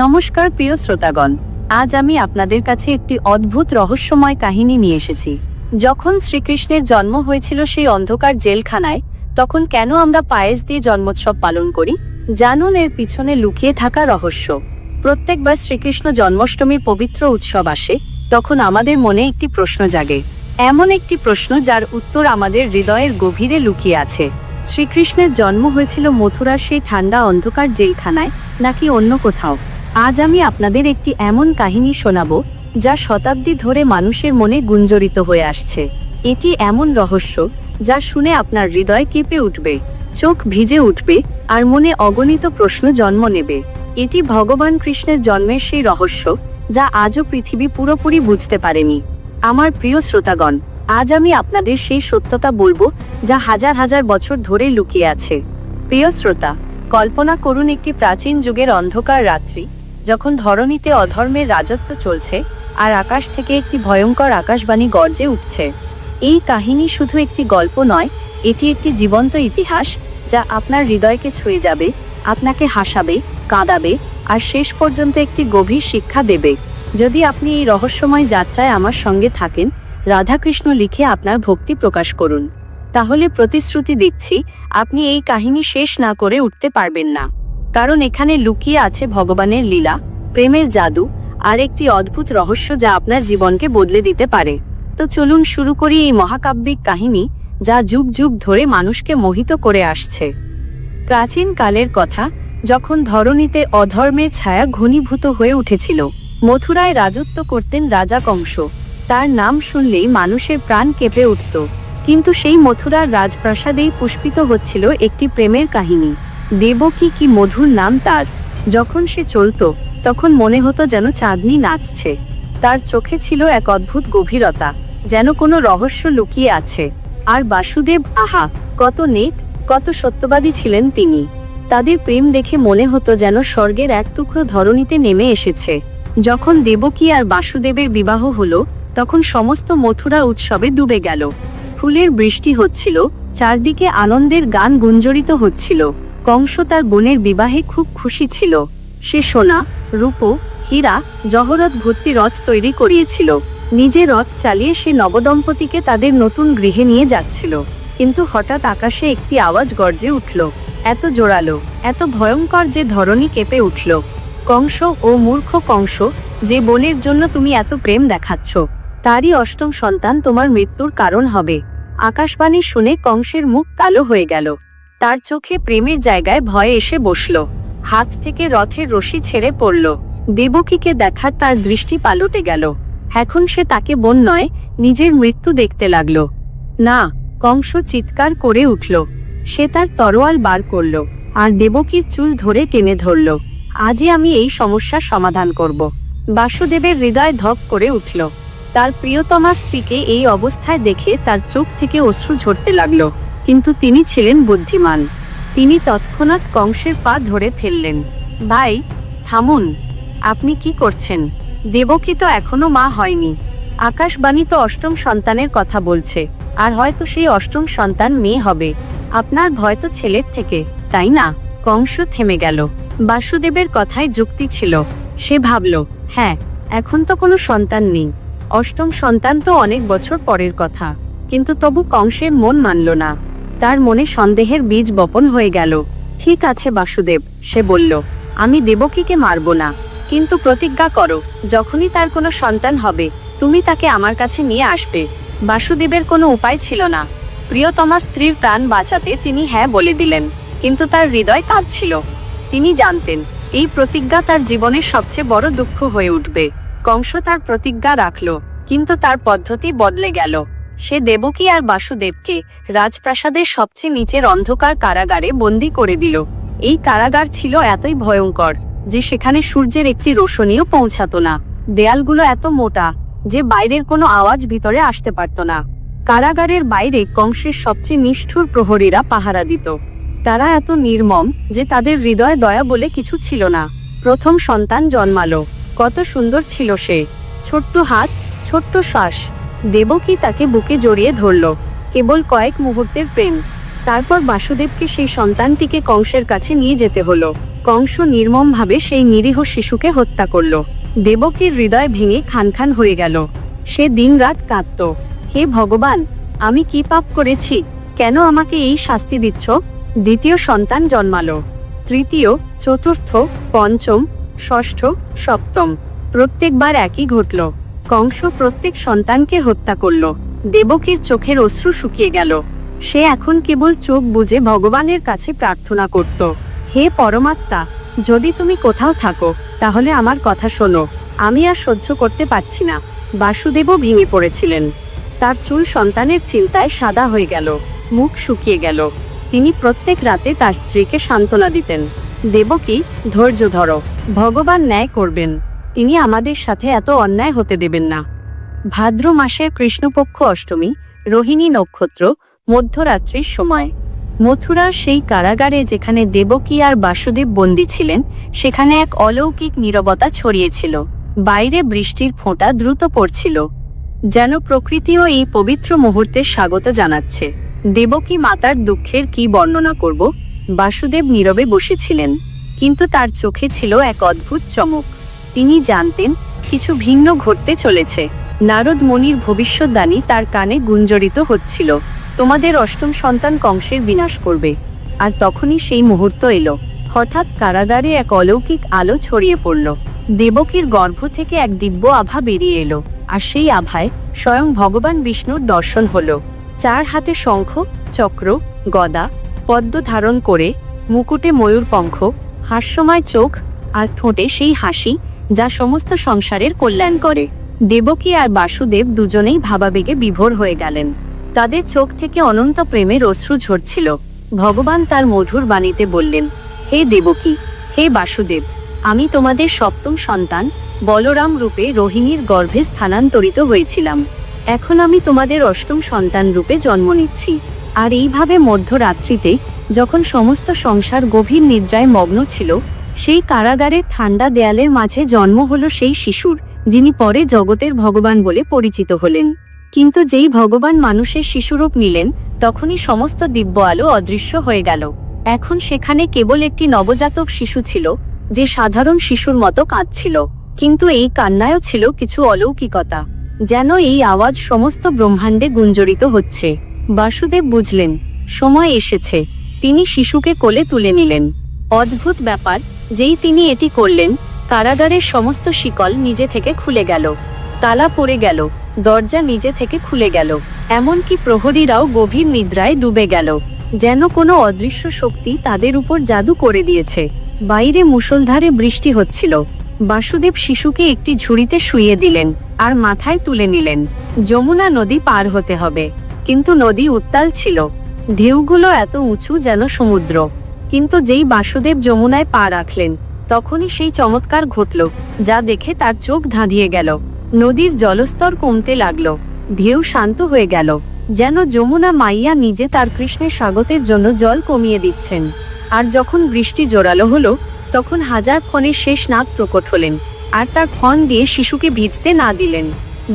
নমস্কার প্রিয় শ্রোতাগণ, আজ আমি আপনাদের কাছে একটি অদ্ভুত রহস্যময় কাহিনী নিয়ে এসেছি। যখন শ্রীকৃষ্ণের জন্ম হয়েছিল সেই অন্ধকার জেলখানায়, তখন কেন আমরা পায়েস দিয়ে জন্মোৎসব পালন করি? জানুন এর পিছনে লুকিয়ে থাকা রহস্য। প্রত্যেকবার শ্রীকৃষ্ণ জন্মাষ্টমীর পবিত্র উৎসব আসে, তখন আমাদের মনে একটি প্রশ্ন জাগে। এমন একটি প্রশ্ন যার উত্তর আমাদের হৃদয়ের গভীরে লুকিয়ে আছে। শ্রীকৃষ্ণের জন্ম হয়েছিল মথুরার সেই ঠান্ডা অন্ধকার জেলখানায়, নাকি অন্য কোথাও? আজ আমি আপনাদের একটি এমন কাহিনী শোনাবো, যা শতাব্দী ধরে মানুষের মনে গুঞ্জরিত হয়ে আসছে। এটি এমন রহস্য, যা শুনে আপনার হৃদয় কেঁপে উঠবে, চোখ ভিজে উঠবে, আর মনে অগণিত প্রশ্ন জন্ম নেবে। এটি ভগবান কৃষ্ণের জন্মের সেই রহস্য, যা আজও পৃথিবী পুরোপুরি বুঝতে পারেনি। আমার প্রিয় শ্রোতাগণ, আজ আমি আপনাদের সেই সত্যতা বলব, যা হাজার হাজার বছর ধরে লুকিয়ে আছে। প্রিয় শ্রোতা, কল্পনা করুন একটি প্রাচীন যুগের অন্ধকার রাত্রি যখন ধরণীতে অধর্মের রাজত্ব চলছে আর আকাশ থেকে একটি ভয়ঙ্কর আকাশবাণী গর্জে উঠছে। এই কাহিনী শুধু একটি গল্প নয়, এটি একটি জীবন্ত ইতিহাস যা আপনার হৃদয়কে ছুঁয়ে যাবে, আপনাকে হাসাবে, কাঁদাবে আর শেষ পর্যন্ত একটি গভীর শিক্ষা দেবে। যদি আপনি এই রহস্যময় যাত্রায় আমার সঙ্গে থাকেন, রাধাকৃষ্ণ লিখে আপনার ভক্তি প্রকাশ করুন। তাহলে প্রতিশ্রুতি দিচ্ছি, আপনি এই কাহিনী শেষ না করে উঠতে পারবেন না। কারণ এখানে লুকিয়ে আছে ভগবানের লীলা, প্রেমের জাদু, আর একটি অদ্ভুত রহস্য যা আপনার জীবনকে বদলে দিতে পারে। তো চলুন শুরু করি এই মহাকাব্যিক কাহিনী, যা যুগ যুগ ধরে মানুষকে মোহিত করে আসছে। প্রাচীন কালের কথা, যখন ধরণীতে অধর্মের ছায়া ঘনীভূত হয়ে উঠেছিল, মথুরায় রাজত্ব করতেন রাজা কংস। তার নাম শুনলেই মানুষের প্রাণ কেঁপে উঠত। কিন্তু সেই মথুরার রাজপ্রাসাদেই পুষ্পিত হচ্ছিল একটি প্রেমের কাহিনী। দেবকী কি মধুর নাম তার? যখন সে চলতো, তখন মনে হতো যেন চাঁদনি নাচছে। তার চোখে ছিল এক অদ্ভুত গভীরতা, যেন কোনো রহস্য লুকিয়ে আছে। আর বাসুদেব, আহা, কত নেক, কত সত্যবাদী ছিলেন তিনি। তাদের প্রেম দেখে মনে হতো যেন স্বর্গের এক টুকরো ধরণীতে নেমে এসেছে। যখন দেবকী আর বাসুদেবের বিবাহ হলো, তখন সমস্ত মথুরা উৎসবে ডুবে গেল। ফুলের বৃষ্টি হচ্ছিল, চারদিকে আনন্দের গান গুঞ্জরিত হচ্ছিল। কংস তার বোনের বিবাহে খুব খুশি ছিল। সে সোনা, রূপ, হীরা, জহরত ভর্তি রথ তৈরি করিয়েছিল। নিজে রথ চালিয়ে সে নবদম্পতিকে তাদের নতুন গৃহে নিয়ে যাচ্ছিল। কিন্তু হঠাৎ আকাশে একটি আওয়াজ গর্জে উঠল। এত জোরালো, এত ভয়ঙ্কর যে ধরনী কেঁপে উঠল। কংস ও মূর্খ কংস, যে বোনের জন্য তুমি এত প্রেম দেখাচ্ছ, তারই অষ্টম সন্তান তোমার মৃত্যুর কারণ হবে। আকাশবাণী শুনে কংসের মুখ কালো হয়ে গেল। তার চোখে প্রেমের জায়গায় ভয়ে এসে বসল। হাত থেকে রথের রশি ছেড়ে পড়ল। দেবকীকে দেখার তার দৃষ্টি পালটে গেল। এখন সে তাকে বোন নয়, নিজের মৃত্যু দেখতে লাগল। না, কংস চিৎকার করে উঠল। সে তার তরোয়াল বার করল, আর দেবকীর চুল ধরে টেনে ধরল। আজই আমি এই সমস্যার সমাধান করব। বাসুদেবের হৃদয় ধপ করে উঠল। তার প্রিয়তমা স্ত্রীকে এই অবস্থায় দেখে তার চোখ থেকে অশ্রু ঝরতে লাগল। কিন্তু তিনি ছিলেন বুদ্ধিমান। তিনি তৎক্ষণাৎ কংসের পা ধরে ফেললেন। ভাই, থামুন। আপনি কি করছেন? দেবকী তো এখনও মা হয়নি। আকাশবাণী তো অষ্টম সন্তানের কথা বলছে। আর হয়তো সেই অষ্টম সন্তান মেয়ে হবে। আপনার ভয় তো ছেলের থেকে, তাই না? কংস থেমে গেল। বাসুদেবের কথায় যুক্তি ছিল। সে ভাবল হ্যাঁ এখন তো কোনো সন্তান নেই। অষ্টম সন্তান তো অনেক বছর পরের কথা। কিন্তু তবু কংসের মন মানল না। তার মনে সন্দেহের বীজ বপন হয়ে গেল। ঠিক আছে, বাসুদেব, সে বলল। আমি দেবকীকে মারব না। কিন্তু প্রতিজ্ঞা করো, যখনই তার কোনো সন্তান হবে, তুমি তাকে আমার কাছে নিয়ে আসবে। বাসুদেবের কোনো উপায় ছিল না। প্রিয়তমা স্ত্রীর প্রাণ বাঁচাতে তিনি হ্যাঁ বলে দিলেন, কিন্তু তার হৃদয় কাঁদছিল। তিনি জানতেন, এই প্রতিজ্ঞা তার জীবনের সবচেয়ে বড় দুঃখ হয়ে উঠবে। কংস তার প্রতিজ্ঞা রাখল, কিন্তু তার পদ্ধতি বদলে গেল। সে দেবকী আর বাসুদেবকে রাজপ্রাসাদের সবচেয়ে নিচের অন্ধকার কারাগারে বন্দি করে দিল। এই কারাগার ছিল এতই ভয়ঙ্কর যে সেখানে সূর্যের একটি রোশনীও পৌঁছাতো না। দেয়ালগুলো এত মোটা যে বাইরের কোনো আওয়াজ ভিতরে আসতে পারত না। কারাগারের বাইরে কংসের সবচেয়ে নিষ্ঠুর প্রহরীরা পাহারা দিত। তারা এত নির্মম যে তাদের হৃদয় দয়া বলে কিছু ছিল না। প্রথম সন্তান জন্মালো। কত সুন্দর ছিল সে। ছোট্ট হাত, ছোট্ট শ্বাস দেবকী তাকে বুকে জড়িয়ে ধরল। কেবল কয়েক মুহূর্তের প্রেম। তারপর বাসুদেবকে সেই সন্তানটিকে কংসের কাছে নিয়ে যেতে হলো। কংস নির্মমভাবে সেই নিরীহ শিশুকে হত্যা করল। দেবকীর হৃদয় ভেঙে খান খান হয়ে গেল। সে দিনরাত কাঁদত। হে ভগবান, আমি কি পাপ করেছি? কেন আমাকে এই শাস্তি দিচ্ছ? দ্বিতীয় সন্তান জন্মালো। তৃতীয়, চতুর্থ, পঞ্চম, ষষ্ঠ, সপ্তম। প্রত্যেকবার একই ঘটল। কংস প্রত্যেক সন্তানকে হত্যা করল। দেবকীর চোখের অশ্রু শুকিয়ে গেল। সে এখন কেবল চোখ বুজে ভগবানের কাছে প্রার্থনা করত, হে পরমাত্মা, যদি তুমি কোথাও থাকো, তাহলে আমার কথা শোনো। আমি আর সহ্য করতে পারছি না। বাসুদেবও ভেঙে পড়েছিলেন। তার চুল সন্তানের চিন্তায় সাদা হয়ে গেল, মুখ শুকিয়ে গেল। তিনি প্রত্যেক রাতে তার স্ত্রীকে সান্ত্বনা দিতেন। দেবকী, ধৈর্য ধরো, ভগবান ন্যায় করবেন। তিনি আমাদের সাথে এত অন্যায় হতে দেবেন না। ভাদ্র মাসের কৃষ্ণপক্ষ অষ্টমী, রোহিণী নক্ষত্র, মধ্যরাত্রির সময়। মথুরার সেই কারাগারে যেখানে দেবকী আর বাসুদেব বন্দী ছিলেন, সেখানে এক অলৌকিক নীরবতা ছড়িয়েছিল। বাইরে বৃষ্টির ফোঁটা দ্রুত পড়ছিল। যেন প্রকৃতিও এই পবিত্র মুহূর্তে স্বাগত জানাচ্ছে। দেবকী মাতার দুঃখের কি বর্ণনা করব? বাসুদেব নীরবে বসেছিলেন, কিন্তু তার চোখে ছিল এক অদ্ভুত চমক। তিনি জানতেন, কিছু ভিন্ন ঘটতে চলেছে। নারদ মনির ভবিষ্যৎবাণী তার কানে গুঞ্জরিত হচ্ছিল। তোমাদের অষ্টম সন্তান কংসের বিনাশ করবে। আর তখনই সেই মুহূর্ত এলো। হঠাৎ কারাগারে এক অলৌকিক আলো ছড়িয়ে পড়ল। দেবকীর গর্ভ থেকে এক দিব্য আভা বেরিয়ে এলো। আর সেই আভায় স্বয়ং ভগবান বিষ্ণুর দর্শন হলো। চার হাতে শঙ্খ, চক্র, গদা, পদ্ম ধারণ করে মুকুটে ময়ূর পঙ্খ, হাস্যময় চোখ আর ঠোঁটে সেই হাসি যা সমস্ত সংসারের কল্যাণ করে। দেবকী আর বাসুদেব দুজনেই ভাবাবেগে বিভোর হয়ে গেলেন। তাদের চোখ থেকে অনন্ত প্রেমের অশ্রু ঝরছিল। ভগবান তার মধুর বাণীতে বললেন, হে দেবকী হে বাসুদেব, আমি তোমাদের সপ্তম সন্তান, বলরাম রূপে রোহিণীর গর্ভে স্থানান্তরিত হয়েছিলাম। এখন আমি তোমাদের অষ্টম সন্তান রূপে জন্ম নিচ্ছি। আর এইভাবে মধ্যরাত্রিতে যখন সমস্ত সংসার গভীর নিদ্রায় মগ্ন ছিল সেই কারাগারে ঠান্ডা দেয়ালের মাঝে জন্ম হলো সেই শিশুর, যিনি পরে জগতের ভগবান বলে পরিচিত হলেন। কিন্তু যেই ভগবান মানুষের শিশুরূপ নিলেন, তখনই সমস্ত দিব্য আলো অদৃশ্য হয়ে গেল। এখন সেখানে কেবল একটি নবজাতক শিশু ছিল, যে সাধারণ শিশুর মতো কাঁদছিল। কিন্তু এই কান্নায়ও ছিল কিছু অলৌকিকতা, যেন এই আওয়াজ সমস্ত ব্রহ্মাণ্ডে গুঞ্জরিত হচ্ছে। বাসুদেব বুঝলেন, সময় এসেছে, তিনি শিশুকে কোলে তুলে নিলেন। অদ্ভুত ব্যাপার, যেই তিনি এটি করলেন, কারাগারের সমস্ত শিকল নিজে থেকে খুলে গেল। তালা পড়ে গেল, দরজা নিজে থেকে খুলে গেল। এমনকি প্রহরীরাও গভীর নিদ্রায় ডুবে গেল। যেন কোনো অদৃশ্য শক্তি তাদের উপর জাদু করে দিয়েছে। বাইরে মুষলধারে বৃষ্টি হচ্ছিল। বাসুদেব শিশুকে একটি ঝুড়িতে শুয়ে দিলেন আর মাথায় তুলে নিলেন। যমুনা নদী পার হতে হবে। কিন্তু নদী উত্তাল ছিল। ঢেউগুলো এত উঁচু যেন সমুদ্র। কিন্তু যেই বাসুদেব যমুনায় পা রাখলেন, তখনই সেই চমৎকার ঘটল, যা দেখে তার চোখ ধাঁধিয়ে গেল। নদীর জলস্তর কমতে লাগল, ঢেউ শান্ত হয়ে গেল, যেন যমুনা মাইয়া নিজে তার কৃষ্ণের স্বাগতের জন্য জল কমিয়ে দিচ্ছেন। আর যখন বৃষ্টি জোরালো হলো, তখন হাজার ক্ষণের শেষ নাগ প্রকট হলেন, আর তার ক্ষণ দিয়ে শিশুকে ভিজতে না দিলেন।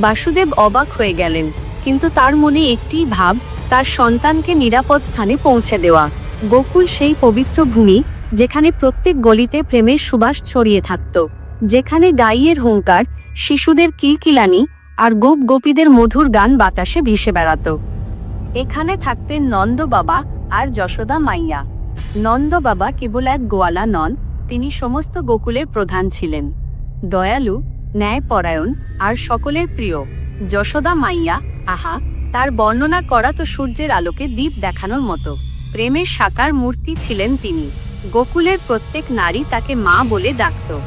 বাসুদেব অবাক হয়ে গেলেন, কিন্তু তার মনে একটি ভাব, তার সন্তানকে নিরাপদ স্থানে পৌঁছে দেওয়া। গোকুল সেই পবিত্র ভূমি যেখানে প্রত্যেক গলিতে প্রেমের সুবাস ছড়িয়ে থাকত, যেখানে গাইয়ের হুঙ্কার, শিশুদের কিলকিলানি আর গোপ গোপীদের মধুর গান বাতাসে ভেসে বেড়াত। এখানে থাকতেন নন্দ বাবা আর যশোদা মাইয়া। নন্দ বাবা কেবল এক গোয়ালা নন, তিনি সমস্ত গোকুলের প্রধান ছিলেন। দয়ালু, ন্যায়পরায়ণ আর সকলের প্রিয়। যশোদা মাইয়া, আহা, তার বর্ণনা করা তো সূর্যের আলোকে দ্বীপ দেখানোর মতো। প্রেমের সাকার মূর্তি ছিলেন তিনি। গোকুলের প্রত্যেক নারী তাকে মা বলে ডাকত।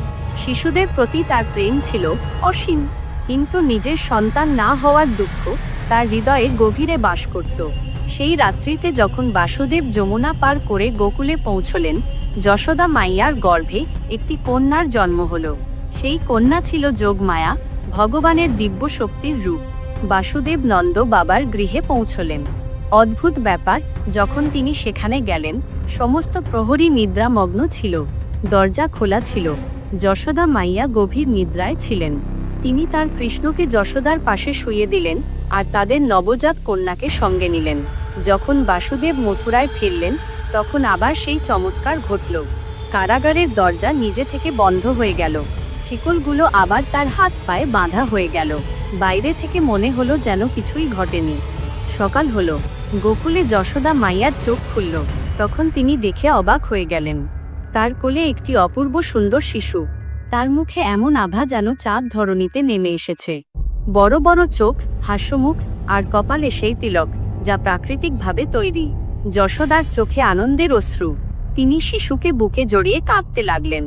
শিশুদের প্রতি তার প্রেম ছিল অসীম। কিন্তু নিজের সন্তান না হওয়ার দুঃখ তার হৃদয়ে গভীরে বাস করত। সেই রাত্রিতে যখন বাসুদেব যমুনা পার করে গোকুলে পৌঁছলেন, যশোদা মাইয়ার গর্ভে একটি কন্যার জন্ম হল। সেই কন্যা ছিল যোগমায়া, ভগবানের দিব্য শক্তির রূপ। বাসুদেব নন্দ বাবার গৃহে পৌঁছলেন। অদ্ভুত ব্যাপার, যখন তিনি সেখানে গেলেন, সমস্ত প্রহরী নিদ্রামগ্ন ছিল, দরজা খোলা ছিল, যশোদা মাইয়া গভীর নিদ্রায় ছিলেন। তিনি তার কৃষ্ণকে যশোদার পাশে শুইয়ে দিলেন আর তাদের নবজাত কন্যাকে সঙ্গে নিলেন। যখন বাসুদেব মথুরায় ফিরলেন, তখন আবার সেই চমৎকার ঘটল। কারাগারের দরজা নিজে থেকে বন্ধ হয়ে গেল। শিকলগুলো আবার তার হাত পায়ে বাঁধা হয়ে গেল। বাইরে থেকে মনে হলো যেন কিছুই ঘটেনি। সকাল হলো। গোকুলে যশোদা মাইয়ার চোখ খুলল। তখন তিনি দেখে অবাক হয়ে গেলেন। তার কোলে একটি অপূর্ব সুন্দর শিশু। তার মুখে এমন আভা যেন চাঁদ ধরণীতে নেমে এসেছে। বড় বড় চোখ, হাস্যমুখ, আর কপালে সেই তিলক, যা প্রাকৃতিকভাবে তৈরি। যশোদার চোখে আনন্দের অশ্রু। তিনি শিশুকে বুকে জড়িয়ে কাঁদতে লাগলেন।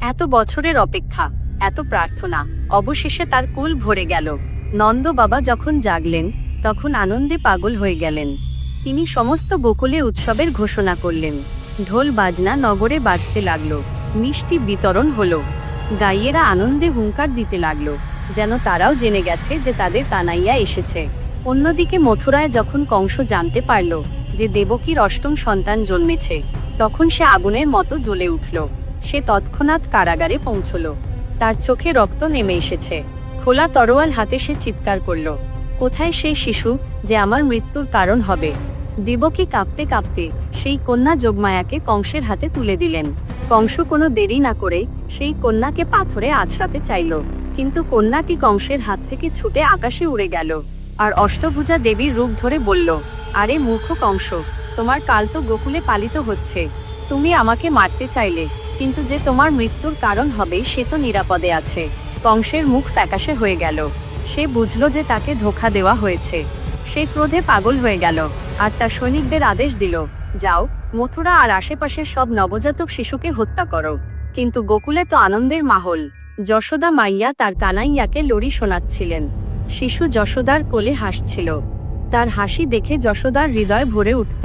এত বছরের অপেক্ষা, এত প্রার্থনা, অবশেষে তার কুল ভরে গেল। নন্দ বাবা যখন জাগলেন তখন আনন্দে পাগল হয়ে গেলেন। তিনি সমস্ত বকুলে উৎসবের ঘোষণা করলেন। ঢোল বাজনা নগরে বাজতে লাগল। মিষ্টি বিতরণ হলো। গাইয়েরা আনন্দে হুঙ্কার দিতে লাগল। যেন তারাও জেনে গেছে যে তাদের কানাইয়া এসেছে। অন্যদিকে মথুরায় যখন কংস জানতে পারল যে দেবকীর অষ্টম সন্তান জন্মেছে, তখন সে আগুনের মতো জ্বলে উঠল। সে তৎক্ষণাৎ কারাগারে পৌঁছল। তার চোখে রক্ত নেমে এসেছে। খোলা তরোয়াল হাতে সে চিৎকার করল। কোথায় সেই শিশু যে আমার মৃত্যুর কারণ হবে? দেবকী কাঁপতে কাঁপতে সেই কন্যা যোগমায়াকে কংসের হাতে তুলে দিলেন। কংস কোনো দেরি না করে সেই কন্যাকে পাথরে আছড়াতে চাইল। কিন্তু কন্যাটি কংসের হাত থেকে ছুটে আকাশে উড়ে গেল। আর অষ্টভুজা দেবীর রূপ ধরে বলল, আরে মূর্খ কংস, তোমার কাল তো গোকুলে পালিত হচ্ছে। তুমি আমাকে মারতে চাইলে, কিন্তু যে তোমার মৃত্যুর কারণ হবে সে তো নিরাপদে আছে। কংসের মুখ ফ্যাকাশে হয়ে গেল। সে বুঝলো যে তাকে ধোকা দেওয়া হয়েছে। সে ক্রোধে পাগল হয়ে গেল আর তার সৈনিকদের আদেশ দিল, যাও, মথুরা আর আশেপাশের সব নবজাতক শিশুকে হত্যা করো। কিন্তু গোকুলে তো আনন্দের মাহল। যশোদা মাইয়া তার কানাইয়াকে লড়ি শোনাচ্ছিলেন। শিশু যশোদার কোলে হাসছিল। তার হাসি দেখে যশোদার হৃদয় ভরে উঠত।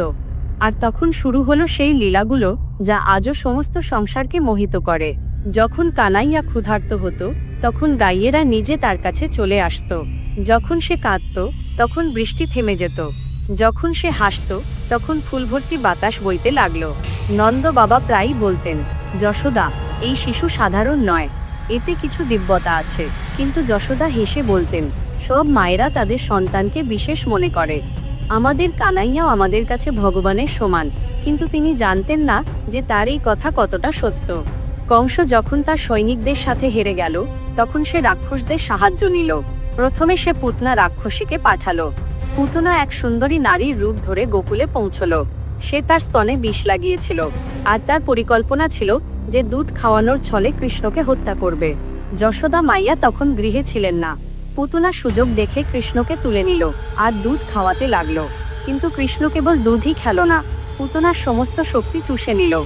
আর তখন শুরু হলো সেই লীলাগুলো যা আজও সমস্ত সংসারকে মোহিত করে। যখন কানাইয়া ক্ষুধার্ত হতো তখন গাইয়েরা নিজে তার কাছে চলে আসতো। যখন সে কাঁদত, তখন বৃষ্টি থেমে যেত। যখন সে হাসত, তখন ফুলভর্তি বাতাস বইতে লাগল। নন্দ বাবা প্রায়ই বলতেন, যশোদা, এই শিশু সাধারণ নয়। এতে কিছু দিব্যতা আছে। কিন্তু যশোদা হেসে বলতেন, সব মায়েরা তাদের সন্তানকে বিশেষ মনে করে। আমাদের কানাইয়াও আমাদের কাছে ভগবানের সমান। কিন্তু তিনি জানতেন না যে তার এই কথা কতটা সত্য। কংস যখন তার সৈনিকদের সাথে হেরে গেল, তখন সে রাক্ষসদের সাহায্য নিল। প্রথমে সে পুতনা রাক্ষসীকে পাঠালো। পুতনা এক সুন্দরী নারীর রূপ ধরে গোকুলে পৌঁছলো। সে তার স্তনে বিষ লাগিয়েছিল। আর তার পরিকল্পনা ছিল যে দুধ খাওয়ানোর ছলে কৃষ্ণকে হত্যা করবে। যশোদা মাইয়া তখন গৃহে ছিলেন না। পুতনা সুযোগ দেখে কৃষ্ণকে তুলে নিল আর দুধ খাওয়াতে লাগল। কিন্তু কৃষ্ণ কেবল দুধই খেল না। পুতনার সমস্ত শক্তি চুষে নিল।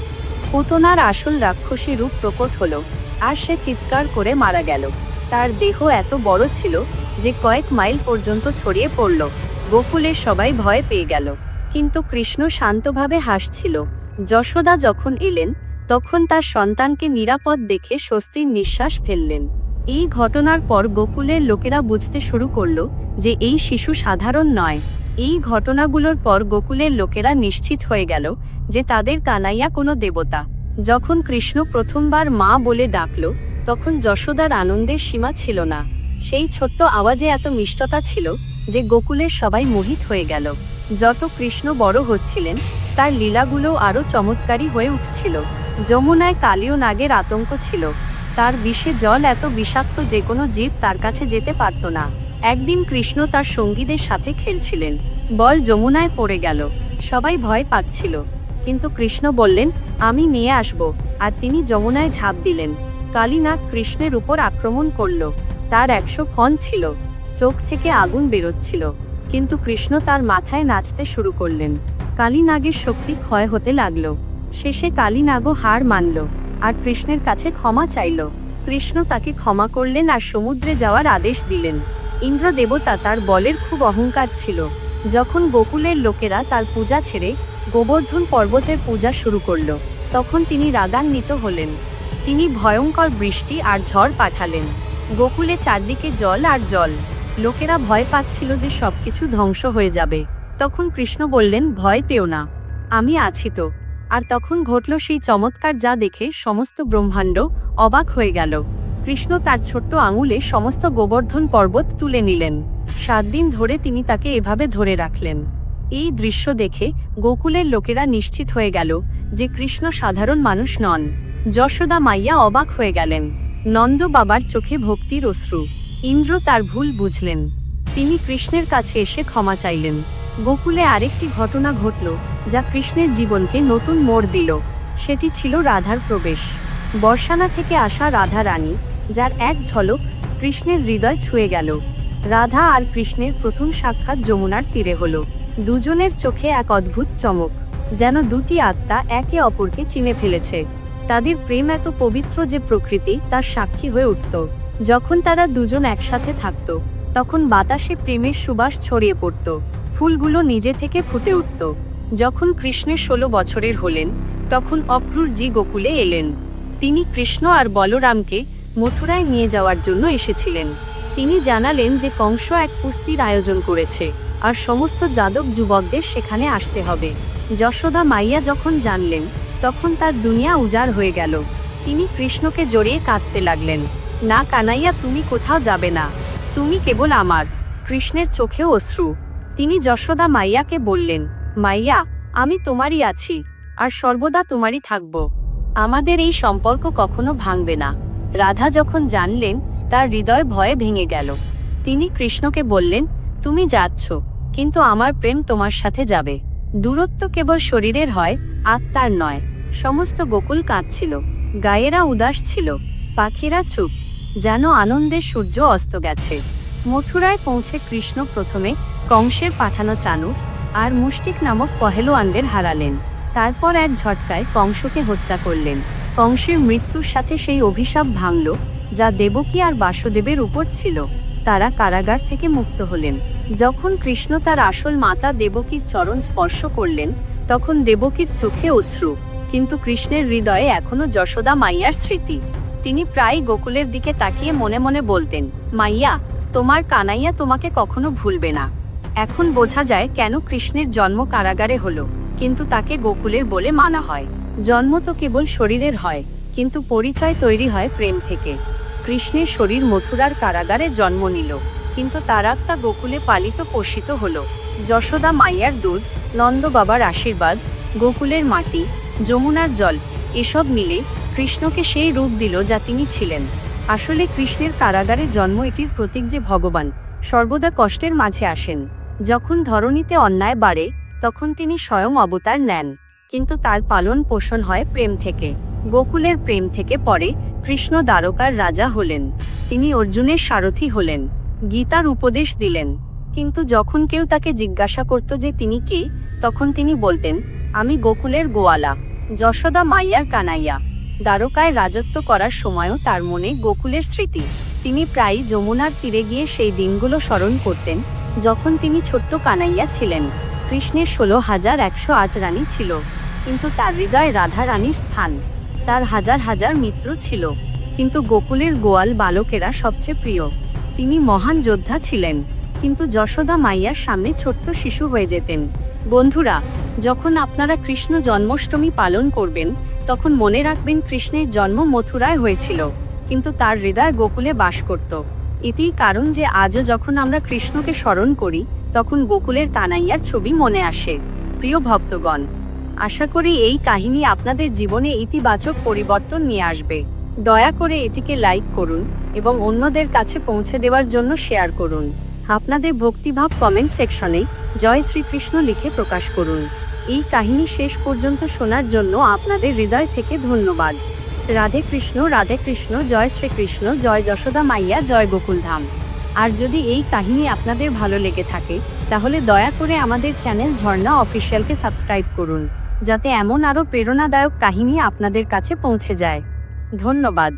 পুতনার আসল রাক্ষসী রূপ প্রকট হলো, আর সে চিৎকার করে মারা গেল। তার দেহ এত বড় ছিল যে কয়েক মাইল পর্যন্ত ছড়িয়ে পড়ল। গোকুলের সবাই ভয় পেয়ে গেল। কিন্তু কৃষ্ণ শান্তভাবে হাসছিল। যশোদা যখন এলেন, তখন তার সন্তানকে নিরাপদ দেখে স্বস্তির নিঃশ্বাস ফেললেন। এই ঘটনার পর গোকুলের লোকেরা বুঝতে শুরু করল যে এই শিশু সাধারণ নয়। এই ঘটনাগুলোর পর গোকুলের লোকেরা নিশ্চিত হয়ে গেল যে তাদের কানাইয়া কোনো দেবতা। যখন কৃষ্ণ প্রথমবার মা বলে ডাকল, তখন যশোদার আনন্দের সীমা ছিল না। সেই ছোট্ট আওয়াজে এত মিষ্টতা ছিল যে গোকুলের সবাই মোহিত হয়ে গেল। যত কৃষ্ণ বড় হচ্ছিলেন, তার লীলাগুলো আরও চমৎকারী হয়ে উঠছিল। যমুনায় কালীয় নাগের আতঙ্ক ছিল। তার বিষে জল এত বিষাক্ত যে কোনো জীব তার কাছে যেতে পারত না। একদিন কৃষ্ণ তার সঙ্গীদের সাথে খেলছিলেন। বল যমুনায় পড়ে গেল। সবাই ভয় পাচ্ছিল। কিন্তু কৃষ্ণ বললেন, আমি নিয়ে আসব। আর তিনি যমুনায় ঝাঁপ দিলেন। কালীনাগ কৃষ্ণের উপর আক্রমণ করল। তার একশো ফন ছিল। চোখ থেকে আগুন বেরোচ্ছিল। কিন্তু কৃষ্ণ তার মাথায় নাচতে শুরু করলেন। কালীনাগের শক্তি ক্ষয় হতে লাগল। শেষে কালীনাগও হার মানল আর কৃষ্ণের কাছে ক্ষমা চাইল। কৃষ্ণ তাকে ক্ষমা করলেন আর সমুদ্রে যাওয়ার আদেশ দিলেন। ইন্দ্র দেবতা তার বলের খুব অহংকার ছিল। যখন গোকুলের লোকেরা তার পূজা ছেড়ে গোবর্ধন পর্বতের পূজা শুরু করল। তখন তিনি রাগান্বিত হলেন। তিনি ভয়ঙ্কর বৃষ্টি আর ঝড় পাঠালেন। গোকুলে চারদিকে জল আর জল। লোকেরা ভয় পাচ্ছিল যে সবকিছু ধ্বংস হয়ে যাবে। তখন কৃষ্ণ বললেন, ভয় পেও না। আমি আছি তো। আর তখন ঘটল সেই চমৎকার যা দেখে সমস্ত ব্রহ্মাণ্ড অবাক হয়ে গেল। কৃষ্ণ তার ছোট্ট আঙুলে সমস্ত গোবর্ধন পর্বত তুলে নিলেন। সাত দিন ধরে তিনি তাকে এভাবে ধরে রাখলেন। এই দৃশ্য দেখে গোকুলের লোকেরা নিশ্চিত হয়ে গেল যে কৃষ্ণ সাধারণ মানুষ নন। যশোদা মাইয়া অবাক হয়ে গেলেন। নন্দ বাবার চোখে ভক্তির অশ্রু। ইন্দ্র তার ভুল বুঝলেন। তিনি কৃষ্ণের কাছে এসে ক্ষমা চাইলেন। গোকুলে আরেকটি ঘটনা ঘটল যা কৃষ্ণের জীবনকে নতুন মোড় দিল। সেটি ছিল রাধার প্রবেশ। বর্ষানা থেকে আসা রাধা রানী, যার এক ঝলক কৃষ্ণের হৃদয় ছুঁয়ে গেল। রাধা আর কৃষ্ণের প্রথম সাক্ষাৎ যমুনার তীরে হলো। দুজনের চোখে এক অদ্ভুত চমক, যেন দুটি আত্মা একে অপরকে চিনে ফেলেছে। তাদের প্রেম এত পবিত্র যে প্রকৃতি তার সাক্ষী হয়ে উঠত। যখন তারা দুজন একসাথে থাকত, তখন বাতাসে প্রেমের সুবাস ছড়িয়ে পড়ত। ফুলগুলো নিজে থেকে ফুটে উঠত। যখন কৃষ্ণের ষোলো বছরের হলেন, তখন অক্রূরজি গোকুলে এলেন। তিনি কৃষ্ণ আর বলরামকে মথুরায় নিয়ে যাওয়ার জন্য এসেছিলেন। তিনি জানালেন যে কংস এক কুস্তির আয়োজন করেছে। আর সমস্ত যাদব যুবকদের সেখানে আসতে হবে। যশোদা মাইয়া যখন জানলেন, তখন তার দুনিয়া উজাড় হয়ে গেল। তিনি কৃষ্ণকে জড়িয়ে কাঁদতে লাগলেন। না কানাইয়া, তুমি কোথাও যাবে না। তুমি কেবল আমার, কৃষ্ণের চোখেও অশ্রু। তিনি যশোদা মাইয়াকে বললেন, মাইয়া, আমি তোমারই আছি, আর সর্বদা তোমারই থাকব। আমাদের এই সম্পর্ক কখনো ভাঙবে না। রাধা যখন জানলেন, তার হৃদয় ভয়ে ভেঙে গেল। তিনি কৃষ্ণকে বললেন, তুমি যাচ্ছ কিন্তু আমার প্রেম তোমার সাথে যাবে। দূরত্ব কেবল শরীরের হয়, আত্মার নয়। সমস্ত গোকুল কাঁদছিল। গায়েরা উদাস ছিল। পাখিরা চুপ। যেন আনন্দের সূর্য অস্ত গেছে। মথুরায় পৌঁছে কৃষ্ণ প্রথমে কংসের পাঠানো চানুর আর মুষ্টিক নামক পহেলোয়ানদের হারালেন। তারপর এক ঝটকায় কংসকে হত্যা করলেন। কংসের মৃত্যুর সাথে সেই অভিশাপ ভাঙল, যা দেবকী আর বাসুদেবের উপর ছিল। তারা কারাগার থেকে মুক্ত হলেন। যখন কৃষ্ণ তার আসল মাতা দেবকীর চরণ স্পর্শ করলেন, তখন দেবকীর চোখে অশ্রু, কিন্তু কৃষ্ণের হৃদয়ে এখনও যশোদা মাইয়ার স্মৃতি। তিনি প্রায় গোকুলের দিকে তাকিয়ে মনে মনে বলতেন, মাইয়া, তোমার কানাইয়া তোমাকে কখনো ভুলবে না। এখন বোঝা যায় কেন কৃষ্ণের জন্ম কারাগারে হলো, কিন্তু তাকে গোকুলের বলে মানা হয়। জন্ম তো কেবল শরীরের হয়, কিন্তু পরিচয় তৈরি হয় প্রেম থেকে। কৃষ্ণের শরীর মথুরার কারাগারে জন্ম নিল। কিন্তু তার তা গোকুলে পালিত পোষিত হলো। যশোদা মাইয়ার দুধ, নন্দ বাবার আশীর্বাদ, গোকুলের মাটি, যমুনার জল, এসব মিলে কৃষ্ণকে সেই রূপ দিল যা তিনি ছিলেন। আসলে কৃষ্ণের কারাগারে জন্ম এটির প্রতীক যে ভগবান, সর্বদা কষ্টের মাঝে আসেন। যখন ধরণীতে অন্যায় বাড়ে, তখন তিনি স্বয়ং অবতার নেন। কিন্তু তার পালন পোষণ হয় প্রেম থেকে। গোকুলের প্রেম থেকে পরে কৃষ্ণ দ্বারকার রাজা হলেন। তিনি অর্জুনের সারথি হলেন। গীতার উপদেশ দিলেন। কিন্তু যখন কেউ তাকে জিজ্ঞাসা করত যে তিনি কে, তখন তিনি বলতেন, আমি গোকুলের গোয়ালা, যশোদা মাইয়ার কানাইয়া। দ্বারকায় রাজত্ব করার সময়ও তার মনে গোকুলের স্মৃতি। তিনি প্রায়ই যমুনার তীরে গিয়ে সেই দিনগুলো স্মরণ করতেন, যখন তিনি ছোট্ট কানাইয়া ছিলেন। কৃষ্ণের ষোলো হাজার একশো আট রানী ছিল, কিন্তু তার হৃদয় রাধা রানীর স্থান। তার হাজার হাজার মিত্র ছিল, কিন্তু গোকুলের গোয়াল বালকেরা সবচেয়ে প্রিয়। তিনি মহান যোদ্ধা ছিলেন। কিন্তু যশোদা মাইয়ার সামনে ছোট্ট শিশু হয়ে যেতেন। বন্ধুরা, যখন আপনারা কৃষ্ণ জন্মাষ্টমী পালন করবেন, তখন মনে রাখবেন কৃষ্ণের জন্ম মথুরায় হয়েছিল, কিন্তু তার হৃদয় গোকুলে বাস করত। এটিই কারণ যে আজও যখন আমরা কৃষ্ণকে স্মরণ করি, তখন গোকুলের তানাইয়ার ছবি মনে আসে। প্রিয় ভক্তগণ, আশা করি এই কাহিনী আপনাদের জীবনে ইতিবাচক পরিবর্তন নিয়ে আসবে। দয়া করে এটিকে লাইক করুন এবং অন্যদের কাছে পৌঁছে দেওয়ার জন্য শেয়ার করুন। আপনাদের ভক্তিভাব কমেন্ট সেকশনে জয় শ্রীকৃষ্ণ লিখে প্রকাশ করুন। এই কাহিনী শেষ পর্যন্ত শোনার জন্য আপনাদের হৃদয় থেকে ধন্যবাদ। রাধে কৃষ্ণ রাধে কৃষ্ণ, জয় শ্রীকৃষ্ণ, জয় যশোদা মাইয়া, জয় গোকুলধাম। আর যদি এই কাহিনী আপনাদের ভালো লেগে থাকে, তাহলে দয়া করে আমাদের চ্যানেল ঝর্ণা অফিসিয়ালকে সাবস্ক্রাইব করুন, যাতে এমন আরও প্রেরণাদায়ক কাহিনী আপনাদের কাছে পৌঁছে যায়। ধন্যবাদ।